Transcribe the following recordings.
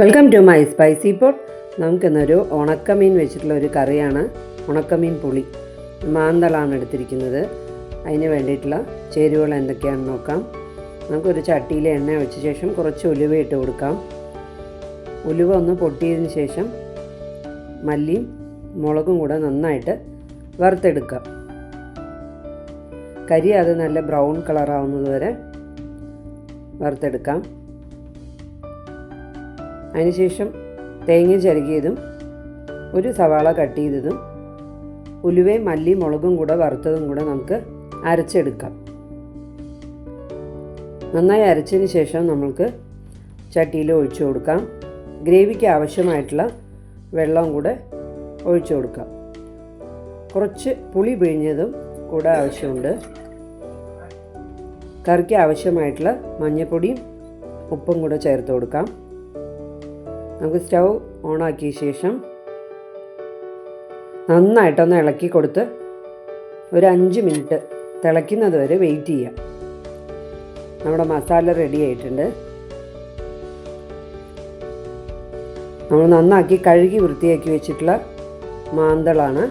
Welcome to my spicy pot. നമുക്കിന്നൊരു ഉണക്കമീൻ വെച്ചിട്ടുള്ള ഒരു കറിയാണ്. ഉണക്കമീൻ പുളി. മാന്തളാണ് എടുത്തിരിക്കുന്നത്. അതിന് വേണ്ടിയിട്ടുള്ള ചേരുവകൾ എന്തൊക്കെയാണെന്ന് നോക്കാം. നമുക്കൊരു ചട്ടിയിൽ എണ്ണ ഒഴിച്ച ശേഷം കുറച്ച് ഉലുവ ഇട്ട് കൊടുക്കാം. ഉലുവ ഒന്ന് പൊട്ടിയതിന് ശേഷം മല്ലിയും മുളകും കൂടെ നന്നായിട്ട് വറുത്തെടുക്കാം. കരി അത് നല്ല ബ്രൗൺ കളറാവുന്നത് വരെ വറുത്തെടുക്കാം. അതിനുശേഷം തേങ്ങ ചിരകിയതും ഒരു സവാള കട്ട് ചെയ്തതും ഉലുവയും മല്ലി മുളകും കൂടെ വറുത്തതും കൂടെ നമുക്ക് അരച്ചെടുക്കാം. നന്നായി അരച്ചതിന് ശേഷം നമ്മൾക്ക് ചട്ടിയിൽ ഒഴിച്ചു കൊടുക്കാം. ഗ്രേവിക്ക് ആവശ്യമായിട്ടുള്ള വെള്ളം കൂടെ ഒഴിച്ചു കൊടുക്കാം. കുറച്ച് പുളി പിഴിഞ്ഞതും കൂടെ ആവശ്യമുണ്ട്. കറിക്ക് ആവശ്യമായിട്ടുള്ള മഞ്ഞൾപ്പൊടിയും ഉപ്പും കൂടെ ചേർത്ത് കൊടുക്കാം. നമുക്ക് സ്റ്റൗ ഓണാക്കിയ ശേഷം നന്നായിട്ടൊന്ന് ഇളക്കി കൊടുത്ത് ഒരു അഞ്ച് മിനിറ്റ് തിളയ്ക്കുന്നത് വരെ വെയിറ്റ് ചെയ്യാം. നമ്മുടെ മസാല റെഡി ആയിട്ടുണ്ട്. നമ്മൾ നന്നാക്കി കഴുകി വൃത്തിയാക്കി വെച്ചിട്ടുള്ള മാന്തളാണ്.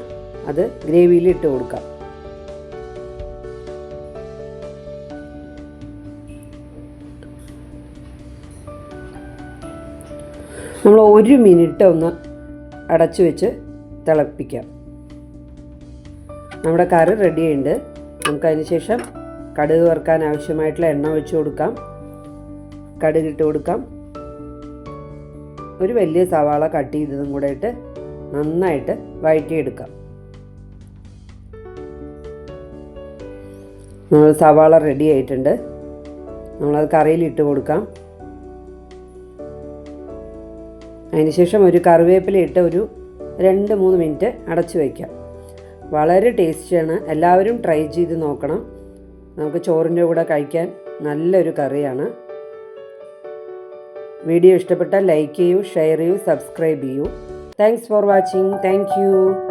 അത് ഗ്രേവിയിൽ ഇട്ട് കൊടുക്കാം. നമ്മൾ ഒരു മിനിറ്റ് ഒന്ന് അടച്ചു വെച്ച് തിളപ്പിക്കാം. നമ്മുടെ കറി റെഡിയുണ്ട് നമുക്കതിന് ശേഷം കടുക് വറുക്കാൻ ആവശ്യമായിട്ടുള്ള എണ്ണ വെച്ച് കൊടുക്കാം. കടുക് ഇട്ട് കൊടുക്കാം. ഒരു വലിയ സവാള കട്ട് ചെയ്തതും കൂടെ ഇട്ട് നന്നായിട്ട് വഴറ്റിയെടുക്കാം. നമ്മൾ സവാള റെഡി ആയിട്ടുണ്ട്. നമ്മളത് കറിയിൽ ഇട്ട് കൊടുക്കാം. അതിനുശേഷം ഒരു കറിവേപ്പില ഇട്ട് ഒരു രണ്ട് മൂന്ന് മിനിറ്റ് അടച്ചു വയ്ക്കാം. വളരെ ടേസ്റ്റിയാണ്. എല്ലാവരും ട്രൈ ചെയ്ത് നോക്കണം. നമുക്ക് ചോറിന്റെ കൂടെ കഴിക്കാൻ നല്ലൊരു കറിയാണ്. വീഡിയോ ഇഷ്ടപ്പെട്ടാൽ ലൈക്ക് ചെയ്യൂ ഷെയർ ചെയ്യൂ സബ്സ്ക്രൈബ് ചെയ്യൂ. Thanks for watching thank